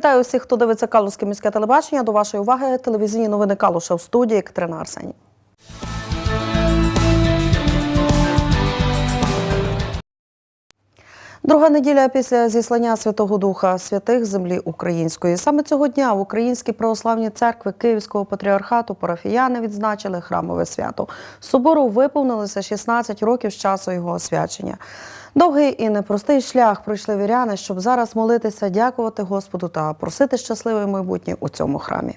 Вітаю усіх, хто дивиться Калузьке міське телебачення. До вашої уваги телевізійні новини Калуша в студії Катерина Арсеній. Друга неділя після зіслання Святого Духа святих землі української. Саме цього дня в Українській православній церкві Київського патріархату парафіяни відзначили храмове свято. Собору виповнилося 16 років з часу його освячення. Довгий і непростий шлях пройшли віряни, щоб зараз молитися, дякувати Господу та просити щасливе майбутнє у цьому храмі.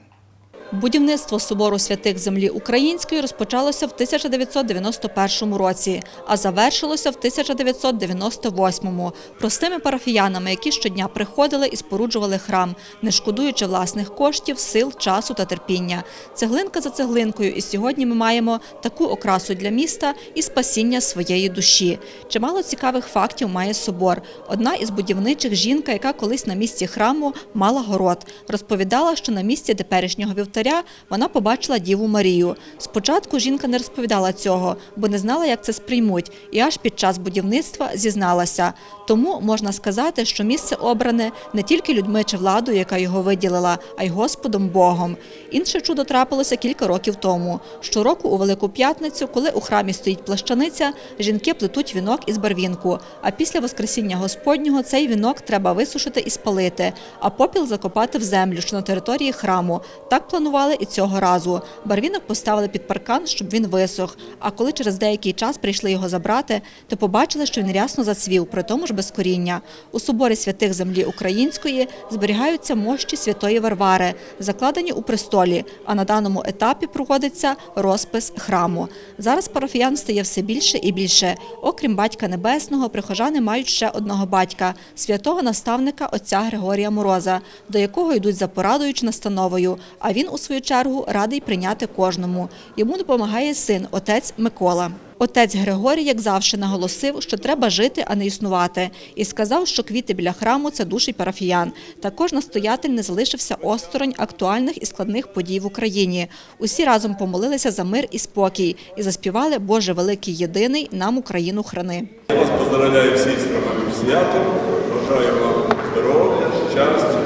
Будівництво собору святих землі української розпочалося в 1991 році, а завершилося в 1998 простими парафіянами, які щодня приходили і споруджували храм, не шкодуючи власних коштів, сил, часу та терпіння. Цеглинка за цеглинкою, і сьогодні ми маємо таку окрасу для міста і спасіння своєї душі. Чимало цікавих фактів має собор. Одна із будівничих жінка, яка колись на місці храму мала город, розповідала, що на місці теперішнього вівтаря вона побачила Діву Марію. Спочатку жінка не розповідала цього, бо не знала, як це сприймуть, і аж під час будівництва зізналася. Тому можна сказати, що місце обране не тільки людьми чи владою, яка його виділила, а й Господом Богом. Інше чудо трапилося кілька років тому. Щороку у Велику П'ятницю, коли у храмі стоїть плащаниця, жінки плетуть вінок із барвінку. А після Воскресіння Господнього цей вінок треба висушити і спалити, а попіл закопати в землю, що на території храму. Так планували і цього разу. Барвінок поставили під паркан, щоб він висох. А коли через деякий час прийшли його забрати, то побачили, що він рясно зацвів, при тому ж без коріння. У соборі святих землі української зберігаються мощі святої Варвари, закладені у престолі. А на даному етапі проводиться розпис храму. Зараз парафіян стає все більше і більше. Окрім батька небесного, прихожани мають ще одного батька святого наставника отця Григорія Мороза, до якого йдуть за порадою чи настановою. А він у свою чергу радий прийняти кожному. Йому допомагає син, отець Микола. Отець Григорій, як завжди, наголосив, що треба жити, а не існувати, і сказав, що квіти біля храму це душі парафіян. Також настоятель не залишився осторонь актуальних і складних подій в Україні. Усі разом помолилися за мир і спокій і заспівали Боже великий єдиний нам Україну храни. Я вас поздравляю всіх з храмовим святом. Бажаю вам здоров'я, щастя,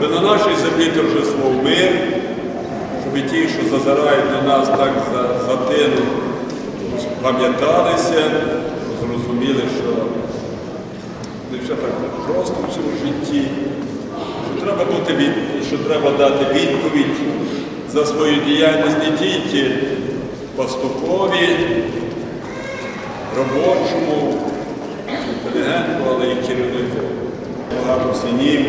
щоб на нашій землі торжествував мир, щоб ті, що зазирають на нас так за, тину, пам'яталися, зрозуміли, що не все так просто в цьому житті, що треба бути від, що треба дати відповідь за свою діяльність не тільки пастухові, робочому, інтелігенту, але і керівнику. Багато синів,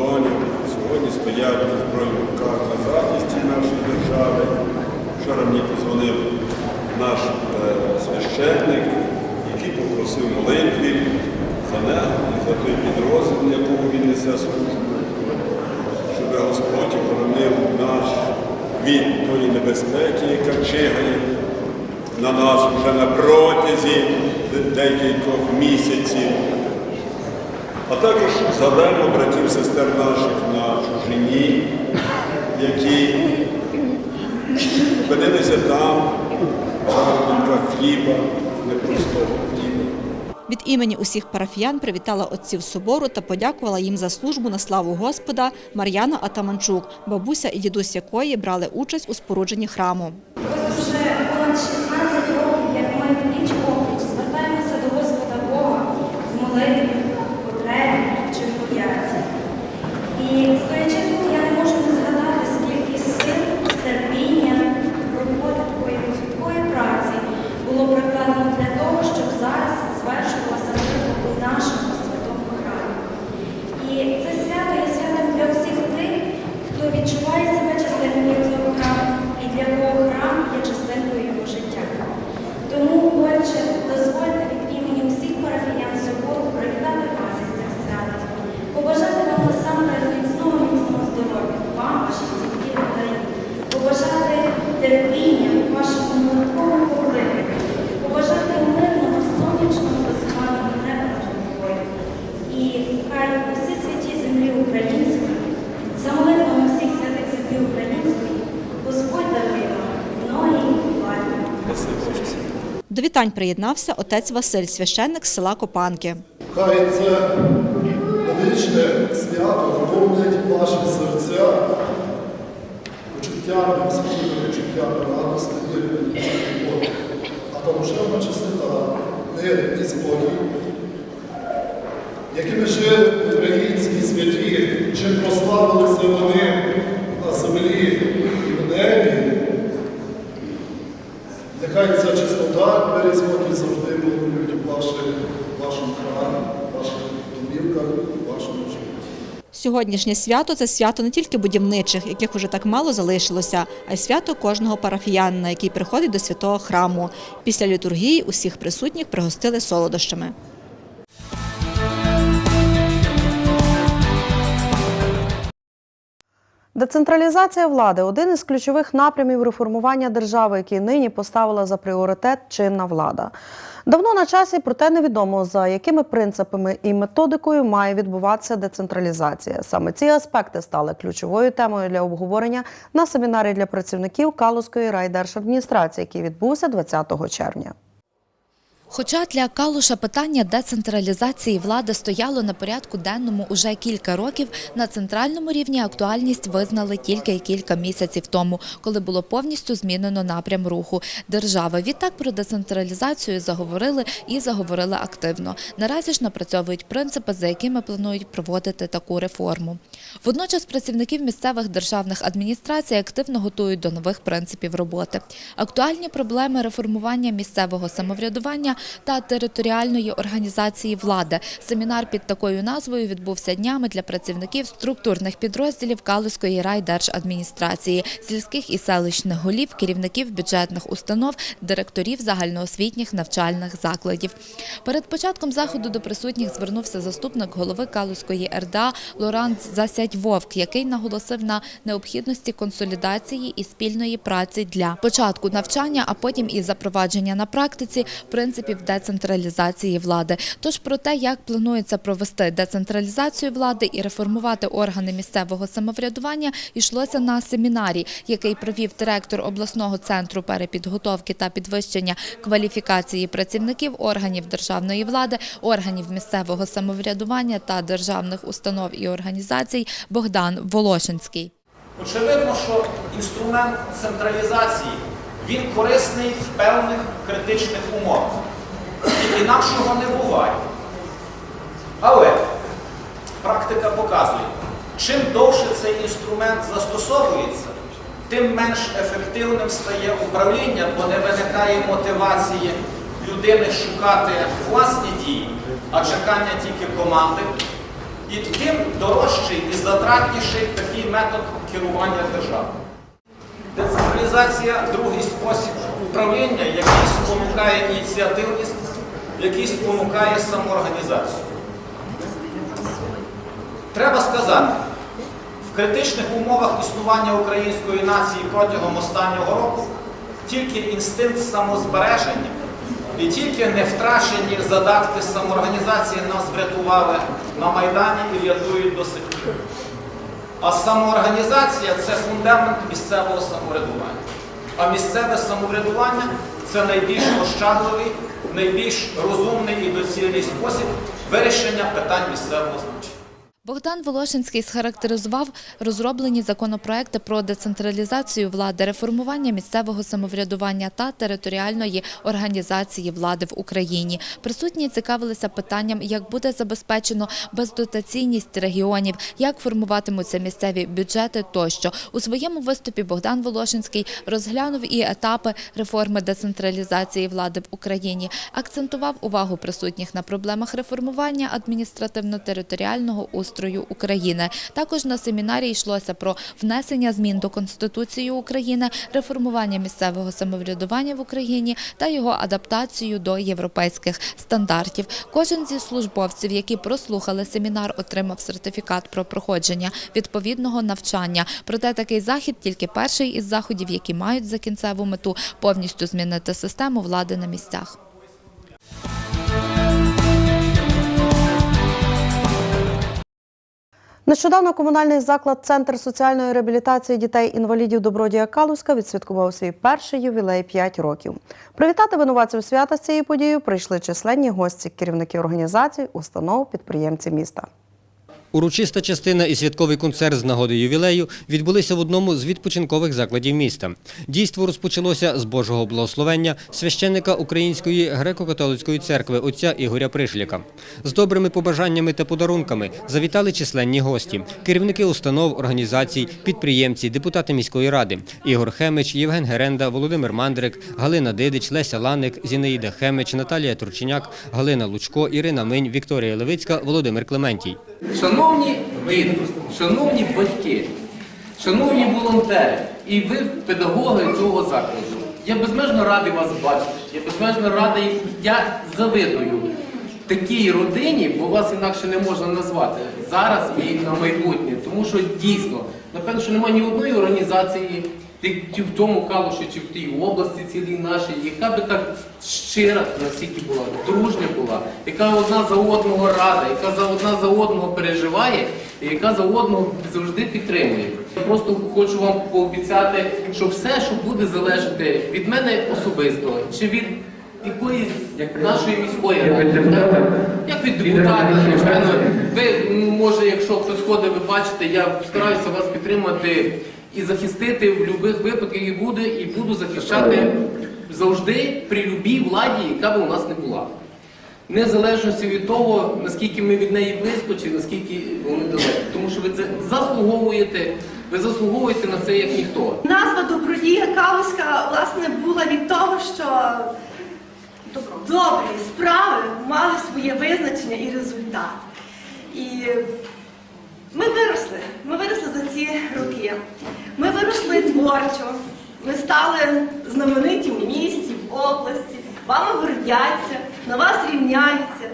донів сьогодні стоять на збройних руках на захисті нашої держави. Вчора мені позвонив наш е, священник, який попросив молитві за нього і за той підрозділ, якому він несе службу, щоб Господь охоронив наш від тої небезпеки, яка чигає на нас вже на протязі декількох місяців. А також згадаємо братів сестер наших на чужині, які опинилися там, в заробітках хліба, непростого хліба. Від імені усіх парафіян привітала отців собору та подякувала їм за службу на славу Господа Мар'яна Атаманчук, бабуся і дідусь якої брали участь у спорудженні храму. Ось уже понад 16 років, як ми пліч опліч звертаємося до Господа Бога в молитві, потребі чи в подяці. І стоячи тут, я не можу не згадати, скільки сил, терпіння, роботи такої такої праці було прикладено для того, щоб зараз звершувалася молитва у нашому святому храмі. І це свято є святом для всіх тих, хто відчуває себе частиною цього храму і для кого храм є частиною його життя. Тому, отче, дозвольте від імені усіх парафіян собору привітати вас із цим святом, побажати вам насамперед міцного міцного здоров'я, вам, вашій сім'ї, родині, побажати терпіння в вашому молитвовому покликанні, побажати мирного, сонячного, безхмарного неба над головою. І хай усі святі землі української, за молитвами всіх святих землі української, Господь дарує вам многі влади. До вітань приєднався отець Василь, священник села Копанки. Хай це Новорічне свято наповнить ваші серця почуттями, світлими почуттями радості і любові. А та душевна чистота, мир і спокій, якими жили українські святі, чим прославилися вони на землі і в небі. Нехай ця чистота, бере спокій завжди будуть в ваших, в вашому храмі, ваших домівках, вашому житті. Сьогоднішнє свято це свято не тільки будівничих, яких уже так мало залишилося, а й свято кожного парафіянина, який приходить до святого храму. Після літургії усіх присутніх пригостили солодощами. Децентралізація влади один із ключових напрямів реформування держави, який нині поставила за пріоритет чинна влада. Давно на часі, проте невідомо за якими принципами і методикою має відбуватися децентралізація. Саме ці аспекти стали ключовою темою для обговорення на семінарі для працівників Калузької райдержадміністрації, який відбувся 20 червня. Хоча для Калуша питання децентралізації влади стояло на порядку денному уже кілька років, на центральному рівні актуальність визнали тільки кілька місяців тому, коли було повністю змінено напрям руху держави. Відтак про децентралізацію заговорили і заговорили активно. Наразі ж напрацьовують принципи, за якими планують проводити таку реформу. Водночас працівників місцевих державних адміністрацій активно готують до нових принципів роботи. Актуальні проблеми реформування місцевого самоврядування та територіальної організації влади. Семінар під такою назвою відбувся днями для працівників структурних підрозділів Калузької райдержадміністрації, сільських і селищних голів, керівників бюджетних установ, директорів загальноосвітніх навчальних закладів. Перед початком заходу до присутніх звернувся заступник голови Калузької РДА Лорант Засядь Вовк, який наголосив на необхідності консолідації і спільної праці для початку навчання, а потім і запровадження на практиці принципів децентралізації влади. Тож про те, як планується провести децентралізацію влади і реформувати органи місцевого самоврядування, йшлося на семінарі, який провів директор обласного центру перепідготовки та підвищення кваліфікації працівників органів державної влади, органів місцевого самоврядування та державних установ і організацій Богдан Волошинський. Очевидно, що інструмент централізації він корисний в певних критичних умовах. Інакшого не буває. Але практика показує, чим довше цей інструмент застосовується, тим менш ефективним стає управління, бо не виникає мотивації людини шукати власні дії, а чекання тільки команди. І тим дорожчий і затратніший такий метод керування державою. Децентралізація другий спосіб управління, який спонукає ініціативність, який спонукає самоорганізацію. Треба сказати, в критичних умовах існування української нації протягом останнього року тільки інстинкт самозбереження і тільки не втрачені задатки самоорганізації нас врятували на Майдані і рятують до сих пір. А самоорганізація це фундамент місцевого самоврядування. А місцеве самоврядування це найбільш ощадливий, найбільш розумний і доцільний спосіб вирішення питань місцевого значення. Богдан Волошинський схарактеризував розроблені законопроекти про децентралізацію влади, реформування місцевого самоврядування та територіальної організації влади в Україні. Присутні цікавилися питанням, як буде забезпечено бездотаційність регіонів, як формуватимуться місцеві бюджети тощо. У своєму виступі Богдан Волошинський розглянув і етапи реформи децентралізації влади в Україні, акцентував увагу присутніх на проблемах реформування адміністративно-територіального устрою України. Також на семінарі йшлося про внесення змін до Конституції України, реформування місцевого самоврядування в Україні та його адаптацію до європейських стандартів. Кожен зі службовців, які прослухали семінар, отримав сертифікат про проходження відповідного навчання. Проте такий захід тільки перший із заходів, які мають за кінцеву мету повністю змінити систему влади на місцях. Нещодавно комунальний заклад Центр соціальної реабілітації дітей-інвалідів Добродія Калузька відсвяткував свій перший ювілей 5 років. Привітати винуватців свята з цією подією прийшли численні гості, керівники організацій, установ, підприємці міста. Урочиста частина і святковий концерт з нагоди ювілею відбулися в одному з відпочинкових закладів міста. Дійство розпочалося з Божого благословення священника Української греко-католицької церкви отця Ігоря Пришляка. З добрими побажаннями та подарунками завітали численні гості, керівники установ, організацій, підприємці, депутати міської ради Ігор Хемич, Євген Геренда, Володимир Мандрик, Галина Дидич, Леся Ланик, Зінаїда Хемич, Наталія Турчиняк, Галина Лучко, Ірина Минь, Вікторія Левицька, Володимир Клементій. Шановні діти, шановні батьки, шановні волонтери і ви, педагоги цього закладу, я безмежно радий вас бачити. Я безмежно радий, я завидую такій родині, бо вас інакше не можна назвати зараз і на майбутнє. Тому що дійсно, напевно, що немає ні одної організації, чи в тому калуші, чи в тій області цілій нашій, яка би так щира настільки була, дружня була, яка одна за одного рада, яка за одна за одного переживає, і яка за одного завжди підтримує. Я просто хочу вам пообіцяти, що все, що буде залежати від мене особисто, чи від якоїсь як нашої міської ради, як від депутатів. Ви може, якщо хтось ходить, ви бачите, я стараюся вас підтримати і захистити в будь-яких випадках і буде, і буду захищати завжди при любій владі, яка би у нас не була. Незалежності від того, наскільки ми від неї близько, чи наскільки вони далеко. Тому що ви це заслуговуєте, ви заслуговуєте на це як ніхто. Назва Добродія Калуська власне була від того, що добрі справи мали своє визначення і результат. І ми виросли. Ми виросли за ці роки. Ми виросли творчо. Ми стали знамениті в місті, в області. Вами гордяться, на вас рівняються.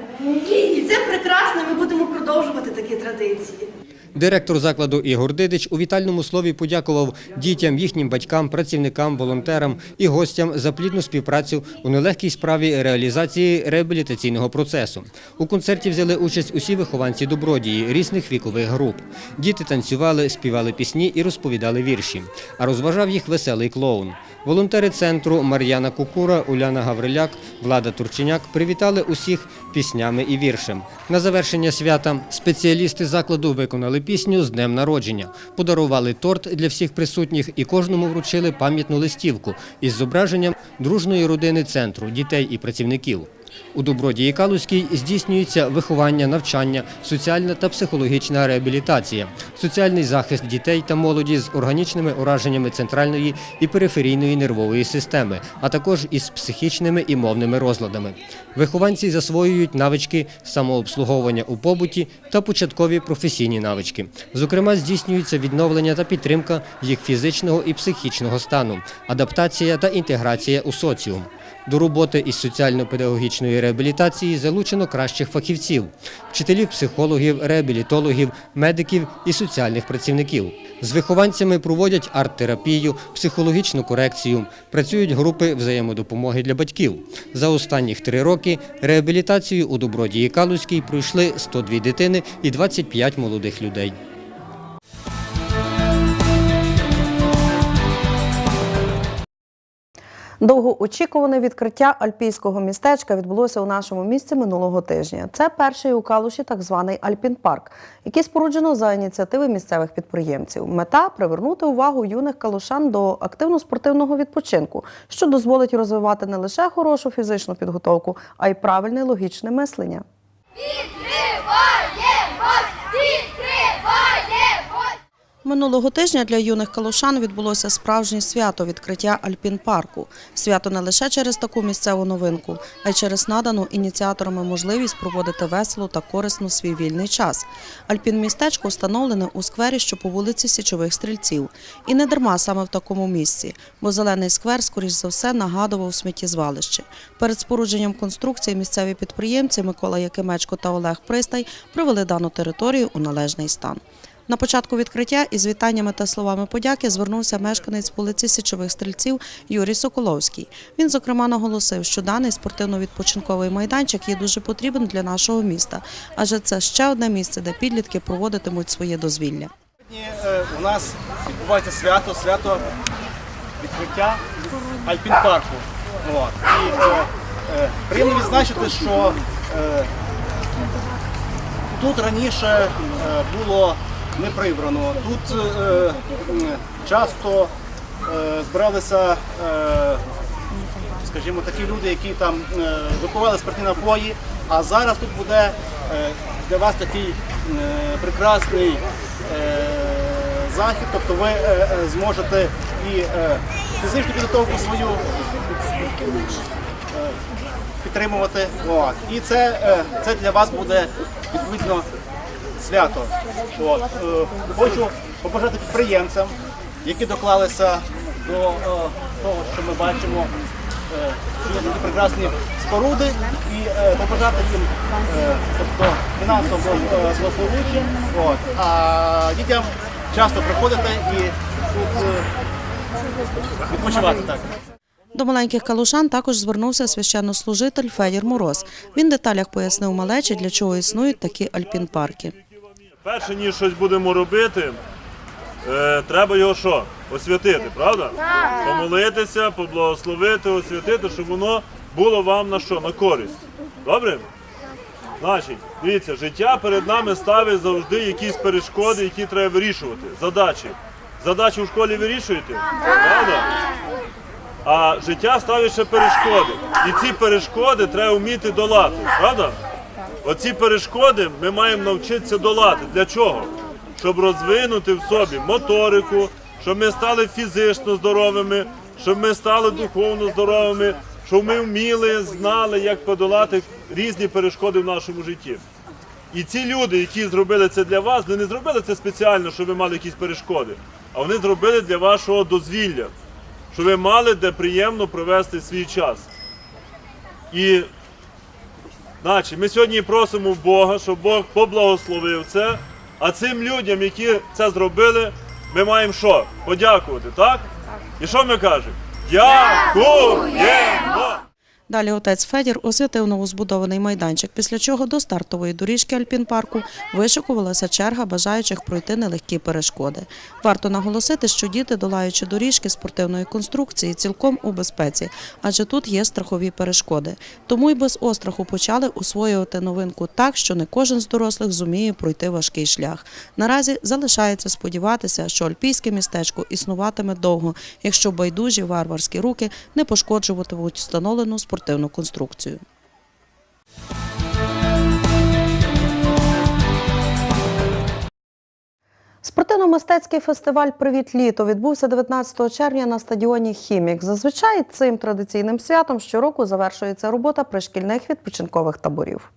І це прекрасно. Ми будемо продовжувати такі традиції. Директор закладу Ігор Дидич у вітальному слові подякував дітям, їхнім батькам, працівникам, волонтерам і гостям за плідну співпрацю у нелегкій справі реалізації реабілітаційного процесу. У концерті взяли участь усі вихованці добродії різних вікових груп. Діти танцювали, співали пісні і розповідали вірші. А розважав їх веселий клоун. Волонтери центру Мар'яна Кукура, Уляна Гавриляк, Влада Турченяк привітали усіх піснями і віршем. На завершення свята спеціалісти закладу виконали пісню з днем народження, подарували торт для всіх присутніх і кожному вручили пам'ятну листівку із зображенням дружної родини центру, дітей і працівників. У Добродії Калузькій здійснюється виховання, навчання, соціальна та психологічна реабілітація, соціальний захист дітей та молоді з органічними ураженнями центральної і периферійної нервової системи, а також із психічними і мовними розладами. Вихованці засвоюють навички самообслуговування у побуті та початкові професійні навички. Зокрема, здійснюється відновлення та підтримка їх фізичного і психічного стану, адаптація та інтеграція у соціум. До роботи із соціально-педагогічної реабілітації залучено кращих фахівців вчителів, психологів, реабілітологів, медиків і соціальних працівників. З вихованцями проводять арт-терапію, психологічну корекцію, працюють групи взаємодопомоги для батьків. За останніх три роки реабілітацію у Добродії Калузькій пройшли 102 дитини і 25 молодих людей. Довгоочікуване відкриття альпійського містечка відбулося у нашому місті минулого тижня. Це перший у Калуші так званий Альпінпарк, який споруджено за ініціативи місцевих підприємців. Мета привернути увагу юних калушан до активно-спортивного відпочинку, що дозволить розвивати не лише хорошу фізичну підготовку, а й правильне логічне мислення. Минулого тижня для юних калушан відбулося справжнє свято відкриття Альпінпарку. Свято не лише через таку місцеву новинку, а й через надану ініціаторами можливість проводити весело та корисно свій вільний час. Альпінмістечко встановлене у сквері, що по вулиці Січових стрільців. І не дарма саме в такому місці, бо зелений сквер, скоріш за все, нагадував сміттєзвалище. Перед спорудженням конструкції місцеві підприємці Микола Якимечко та Олег Пристай привели дану територію у належний стан. На початку відкриття із вітаннями та словами подяки звернувся мешканець вулиці Січових стрільців Юрій Соколовський. Він, зокрема, наголосив, що даний спортивно-відпочинковий майданчик є дуже потрібен для нашого міста, адже це ще одне місце, де підлітки проводитимуть своє дозвілля. Сьогодні е, у нас відбувається свято, свято відкриття Альпінпарку. І е, е, приємно відзначити, що тут раніше було не прибрано. Тут е, часто е, збиралися, е, скажімо, такі люди, які там е, випивали спиртні напої. А зараз тут буде е, для вас такий е, прекрасний е, захід, тобто ви е, е, зможете і е, фізичну підготовку свою е, підтримувати. І це, е, це для вас буде відповідно свято. От. Е, Хочу побажати підприємцям, які доклалися до е, того, що ми бачимо, е, що є такі прекрасні споруди, і побажати їм е, тобто, фінансового е, благополуччя. От. А дітям часто приходити і тут відпочивати так. До маленьких калушан також звернувся священнослужитель Федір Мороз. Він деталях пояснив малечі, для чого існують такі альпін-парки. Перше, ніж щось будемо робити, е, треба його що? Освятити, правда? Помолитися, поблагословити, освятити, щоб воно було вам на що? На користь. Добре? Значить, дивіться, життя перед нами ставить завжди якісь перешкоди, які треба вирішувати. Задачі. Задачі в школі вирішуєте? Правда? А життя ставить ще перешкоди. І ці перешкоди треба вміти долати, правда? Оці перешкоди ми маємо навчитися долати. Для чого? Щоб розвинути в собі моторику, щоб ми стали фізично здоровими, щоб ми стали духовно здоровими, щоб ми вміли, знали, як подолати різні перешкоди в нашому житті. І ці люди, які зробили це для вас, вони не зробили це спеціально, щоб ви мали якісь перешкоди, а вони зробили для вашого дозвілля, щоб ви мали де приємно провести свій час. І Значить, ми сьогодні просимо Бога, щоб Бог поблагословив це. А цим людям, які це зробили, ми маємо що? Подякувати, так? І що ми кажемо? Дякуємо! Далі отець Федір освятив новозбудований майданчик, після чого до стартової доріжки альпін-парку вишикувалася черга бажаючих пройти нелегкі перешкоди. Варто наголосити, що діти, долаючи доріжки спортивної конструкції, цілком у безпеці, адже тут є страхові перешкоди. Тому й без остраху почали освоювати новинку так, що не кожен з дорослих зуміє пройти важкий шлях. Наразі залишається сподіватися, що альпійське містечко існуватиме довго, якщо байдужі варварські руки не пошкоджуватимуть встановлену спортивну конструкцію. Спортивно-мистецький фестиваль Привіт літо відбувся 19 червня на стадіоні Хімік. Зазвичай цим традиційним святом щороку завершується робота пришкільних відпочинкових таборів.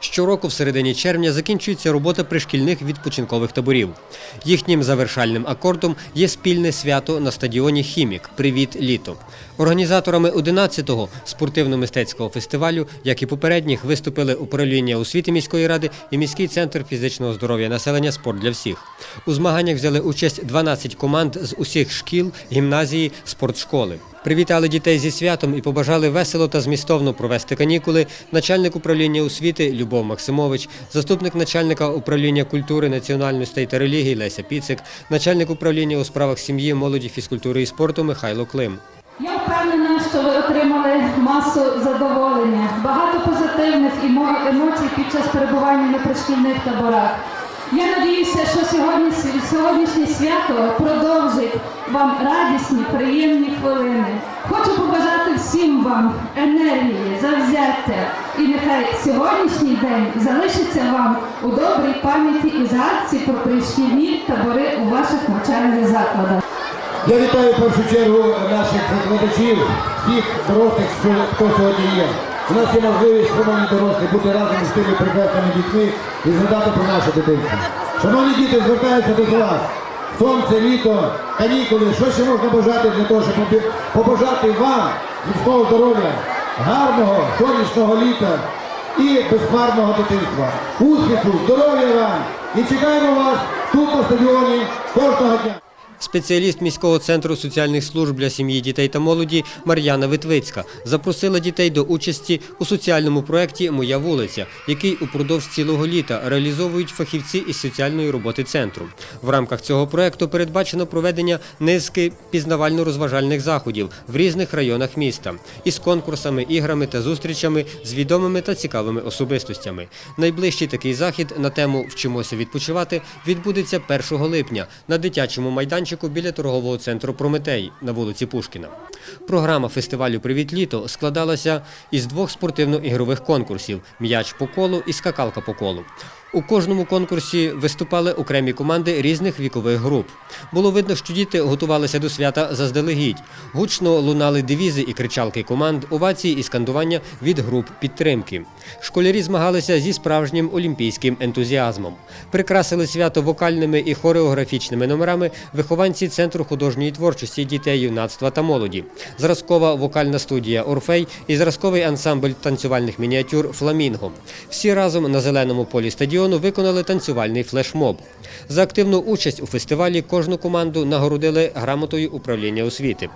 Щороку в середині червня закінчується робота пришкільних відпочинкових таборів. Їхнім завершальним акордом є спільне свято на стадіоні Хімік Привіт літо. Організаторами 11-го спортивно-мистецького фестивалю, як і попередніх, виступили управління освіти міської ради і міський центр фізичного здоров'я населення Спорт для всіх. У змаганнях взяли участь 12 команд з усіх шкіл, гімназії, спортшколи. Привітали дітей зі святом і побажали весело та змістовно провести канікули начальник управління освіти Любов Максимович, заступник начальника управління культури, національностей та релігій Леся Піцик, начальник управління у справах сім'ї, молоді, фізкультури і спорту Михайло Клим. Я впевнена, що ви отримали масу задоволення, багато позитивних емо- емоцій під час перебування на пришкільних таборах. Я надіюся, що сьогодні, сьогоднішнє свято продовжить вам радісні, приємні хвилини. Хочу побажати всім вам енергії, завзяття. І нехай сьогоднішній день залишиться вам у добрій пам'яті і згадці про пришкільні табори у ваших навчальних закладах. Я вітаю в першу чергу наших викладачів, всіх дорослих, хто сьогодні є. У нас є можливість, шановні дорослі, бути разом з тими прекрасними дітьми і згадати про наше дитинство. Шановні діти, звертаються до вас. Сонце, літо, канікули, що ще можна бажати для того, щоб побажати вам міцного здоров'я, гарного сонячного літа і безхмарного дитинства. Успіху, здоров'я вам! І чекаємо вас тут на стадіоні кожного дня. Спеціаліст міського центру соціальних служб для сім'ї, дітей та молоді Мар'яна Витвицька запросила дітей до участі у соціальному проєкті Моя вулиця, який упродовж цілого літа реалізовують фахівці із соціальної роботи центру. В рамках цього проєкту передбачено проведення низки пізнавально-розважальних заходів в різних районах міста із конкурсами, іграми та зустрічами з відомими та цікавими особистостями. Найближчий такий захід на тему Вчимося відпочивати відбудеться 1 липня на дитячому майданчику біля торгового центру Прометей на вулиці Пушкіна. Програма фестивалю Привіт літо складалася із двох спортивно-ігрових конкурсів м'яч по колу і скакалка по колу. У кожному конкурсі виступали окремі команди різних вікових груп. Було видно, що діти готувалися до свята заздалегідь. Гучно лунали девізи і кричалки команд, овації і скандування від груп підтримки. Школярі змагалися зі справжнім олімпійським ентузіазмом. Прикрасили свято вокальними і хореографічними номерами вихованці Центру художньої творчості дітей, юнацтва та молоді, зразкова вокальна студія Орфей і зразковий ансамбль танцювальних мініатюр Фламінго. Всі разом на зеленому полі стадіону виконали танцювальний флешмоб. За активну участь у фестивалі кожну команду нагородили грамотою управління освіти.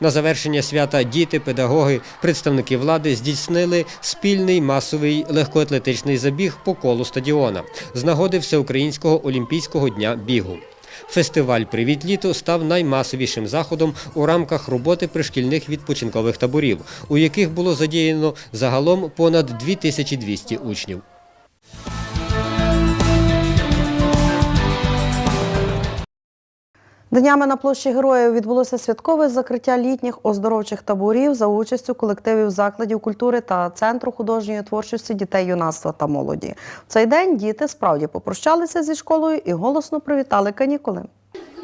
На завершення свята діти, педагоги, представники влади здійснили спільний масовий легкоатлетичний забіг по колу стадіона з нагоди Всеукраїнського олімпійського дня бігу. Фестиваль Привіт літо став наймасовішим заходом у рамках роботи пришкільних відпочинкових таборів, у яких було задіяно загалом понад 2200 учнів. Днями на площі Героїв відбулося святкове закриття літніх оздоровчих таборів за участю колективів закладів культури та Центру художньої творчості дітей, юнацтва та молоді. В цей день діти справді попрощалися зі школою і голосно привітали канікули.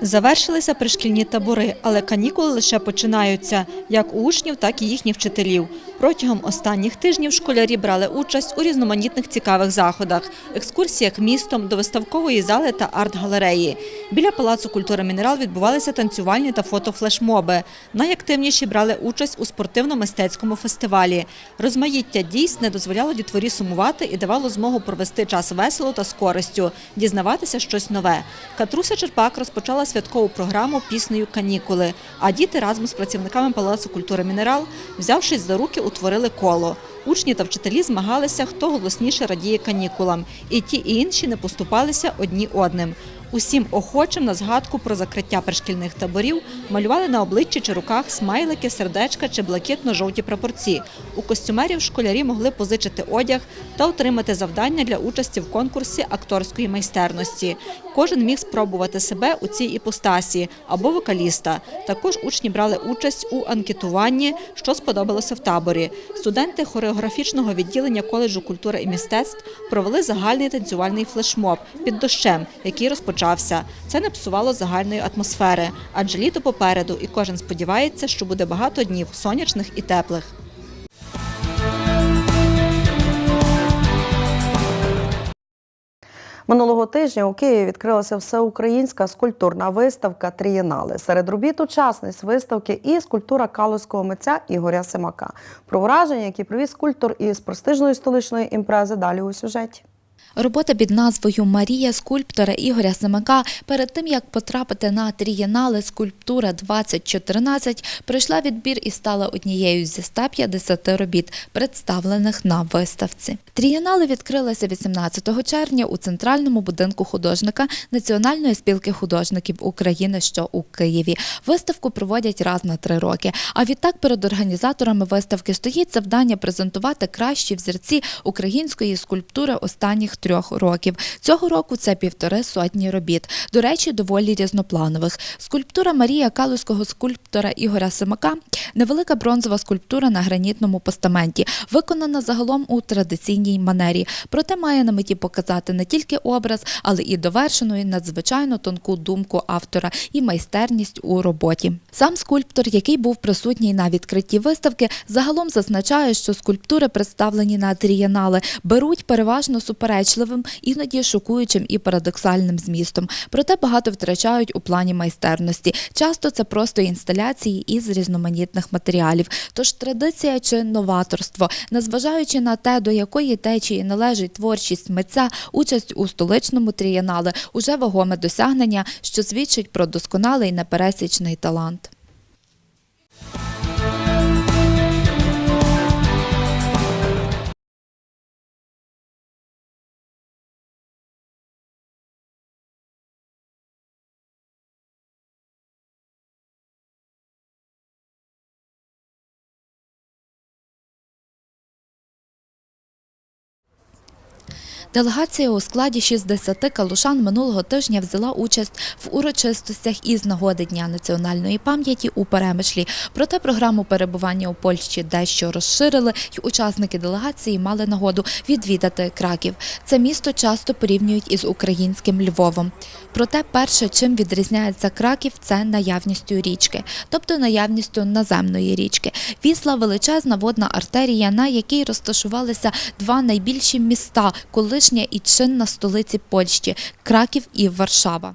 Завершилися пришкільні табори, але канікули лише починаються як у учнів, так і їхніх вчителів. Протягом останніх тижнів школярі брали участь у різноманітних цікавих заходах, екскурсіях містом до виставкової зали та арт-галереї. Біля Палацу культури «Мінерал» відбувалися танцювальні та фотофлешмоби. Найактивніші брали участь у спортивно-мистецькому фестивалі. Розмаїття дійсь не дозволяло дітворі сумувати і давало змогу провести час весело та з користю, дізнаватися щось нове. Катруся Черпак розпочала святкову програму піснею Канікули. А діти разом з працівниками Палацу культури Мінерал, взявшись за руки, утворили коло. Учні та вчителі змагалися, хто голосніше радіє канікулам. І ті, і інші не поступалися одні одним. Усім охочим на згадку про закриття пришкільних таборів малювали на обличчі чи руках смайлики, сердечка чи блакитно-жовті прапорці. У костюмерів школярі могли позичити одяг та отримати завдання для участі в конкурсі акторської майстерності. Кожен міг спробувати себе у цій іпостасі або вокаліста. Також учні брали участь у анкетуванні, що сподобалося в таборі. Студенти хореографічного відділення коледжу культури і мистецтв провели загальний танцювальний флешмоб під дощем, який розпочався. Це не псувало загальної атмосфери, адже літо попереду, і кожен сподівається, що буде багато днів сонячних і теплих. Минулого тижня у Києві відкрилася всеукраїнська скульптурна виставка Трієнали. Серед робіт учасниць виставки і скульптура калузького митця Ігоря Семака. Про враження, які привіз скульптор із престижної столичної імпрези, далі у сюжеті. Робота під назвою Марія скульптора Ігоря Семака перед тим як потрапити на трієнале скульптура 2014 пройшла відбір і стала однією зі 150 робіт, представлених на виставці. Трієнале відкрилася 18 червня у центральному будинку художника Національної спілки художників України, що у Києві. Виставку проводять раз на три роки. А відтак перед організаторами виставки стоїть завдання презентувати кращі взірці української скульптури останніх трьох років. Цього року це півтори сотні робіт. До речі, доволі різнопланових. Скульптура Марія Калузького скульптора Ігоря Семака невелика бронзова скульптура на гранітному постаменті, виконана загалом у традиційній манері. Проте має на меті показати не тільки образ, але і довершену і надзвичайно тонку думку автора і майстерність у роботі. Сам скульптор, який був присутній на відкритті виставки, загалом зазначає, що скульптури, представлені на трієнале, беруть переважно суперечні суперечливим, іноді шокуючим і парадоксальним змістом. Проте багато втрачають у плані майстерності. Часто це просто інсталяції із різноманітних матеріалів. Тож традиція чи новаторство, незважаючи на те, до якої течії належить творчість митця, участь у столичному трієнале уже вагоме досягнення, що свідчить про досконалий непересічний талант. Делегація у складі 60 калушан минулого тижня взяла участь в урочистостях із нагоди Дня національної пам'яті у Перемишлі. Проте програму перебування у Польщі дещо розширили, і учасники делегації мали нагоду відвідати Краків. Це місто часто порівнюють із українським Львовом. Проте перше, чим відрізняється Краків, це наявністю річки, тобто наявністю наземної річки. Вісла величезна водна артерія, на якій розташувалися два найбільші міста колишня і чинна столиці Польщі Краків і Варшава.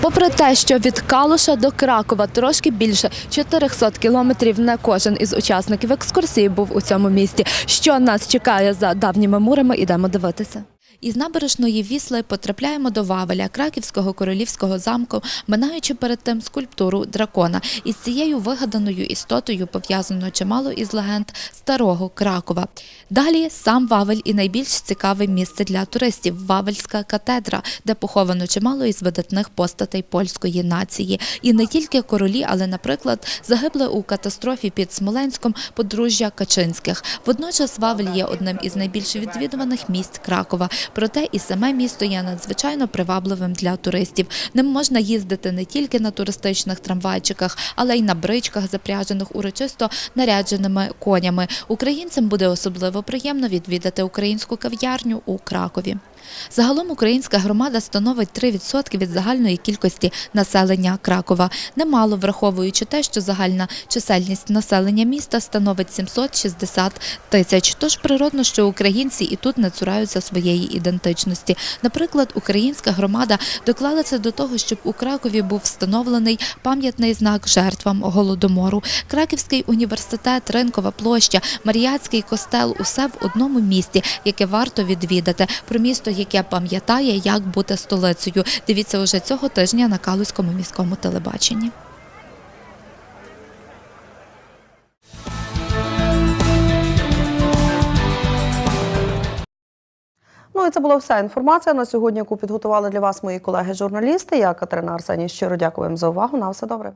Попри те, що від Калуша до Кракова трошки більше 400 кілометрів, не кожен із учасників екскурсії був у цьому місті. Що нас чекає за давніми мурами, ідемо дивитися. Із набережної Вісли потрапляємо до Вавеля, Краківського королівського замку, минаючи перед тим скульптуру дракона. Із цією вигаданою істотою пов'язано чимало із легенд старого Кракова. Далі сам Вавель і найбільш цікаве місце для туристів Вавельська катедра, де поховано чимало із видатних постатей польської нації. І не тільки королі, але, наприклад, загибли у катастрофі під Смоленськом подружжя Качинських. Водночас Вавель є одним із найбільш відвідуваних місць Кракова. Проте і саме місто є надзвичайно привабливим для туристів. Ним можна їздити не тільки на туристичних трамвайчиках, але й на бричках, запряжених урочисто нарядженими конями. Українцям буде особливо приємно відвідати українську кав'ярню у Кракові. Загалом українська громада становить 3% від загальної кількості населення Кракова. Немало враховуючи те, що загальна чисельність населення міста становить 760 тисяч. Тож природно, що українці і тут не цураються своєї ідентичності. Наприклад, українська громада доклалася до того, щоб у Кракові був встановлений пам'ятний знак жертвам голодомору. Краківський університет, Ринкова площа, Маріяцький костел усе в одному місті, яке варто відвідати. Про місто, яке пам'ятає, як бути столицею. Дивіться уже цього тижня на Калузькому міському телебаченні. Ну і це була вся інформація на сьогодні, яку підготували для вас мої колеги-журналісти. Я Катерина Арсеній. Щиро дякую вам за увагу. На все добре.